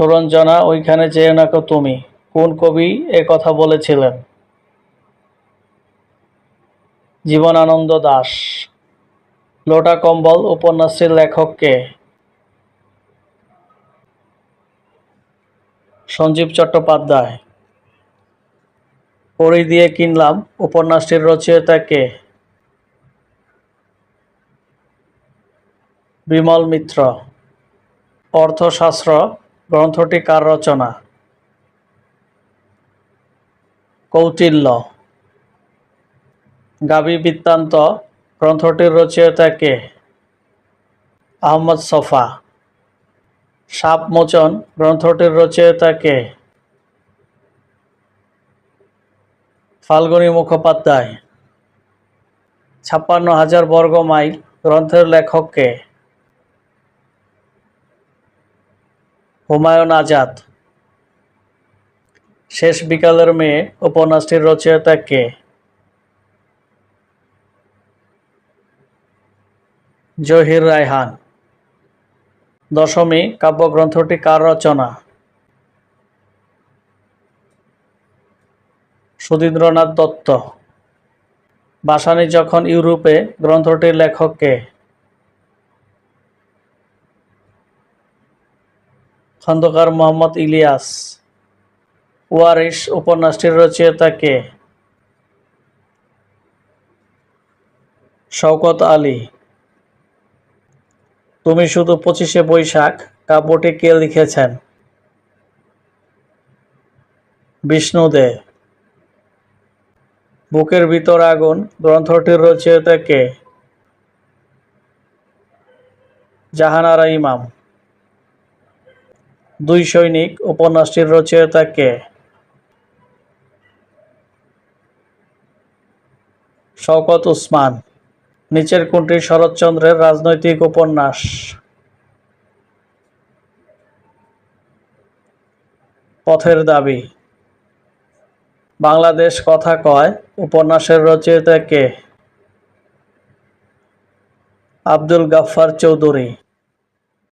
সুরঞ্জনা, ওইখানে যেও নাকো তুমি। কোন কবি এ কথা বলেছিলেন? জীবনানন্দ দাশ লোটা কম্বল উপন্যাসটির লেখক কে? সঞ্জীব চট্টোপাধ্যায়। পড়ি দিয়ে কিনলাম, উপন্যাসটির রচয়িতা কে? বিমল মিত্র। অর্থশাস্ত্র গ্রন্থটি কার রচনা? কৌটিল্য। গাবি বৃত্তান্ত গ্রন্থটির রচয়িতা কে? আহমদ সফা। সাপ মোচন গ্রন্থটির রচয়িতা কে? ফাল্গুনী মুখোপাধ্যায়। ছাপ্পান্ন হাজার বর্গ মাইল গ্রন্থের লেখক কে? হুমায়ুন আজাদ। শেষ বিকালের মেয়ে উপন্যাসটির রচয়িতা কে? জহির রায়হান। দশমী, কাব্যগ্রন্থটি কার রচনা? সুধীন্দ্রনাথ দত্ত। বাসানি যখন ইউরোপে, গ্রন্থটির লেখক কে? খন্দকার মোহাম্মদ ইলিয়াস। ওয়ারিশ উপন্যাসটির রচয়িতা শওকত আলী। তুমি শুধু পঁচিশে বৈশাখ কাব্যটি কে লিখেছেন? বিষ্ণু দে বুকের ভিতর আগুন গ্রন্থটির রচয়িতা কে? জাহানারা ইমাম। দুই সৈনিক উপন্যাসটির রচয়িতা কে? শওকত উসমান, নিচের কোনটি শরৎচন্দ্রের রাজনৈতিক উপন্যাস? পথের দাবি, বাংলাদেশ কথা কয়, উপন্যাসের রচয়িতা কে? আব্দুল গাফফার চৌধুরী।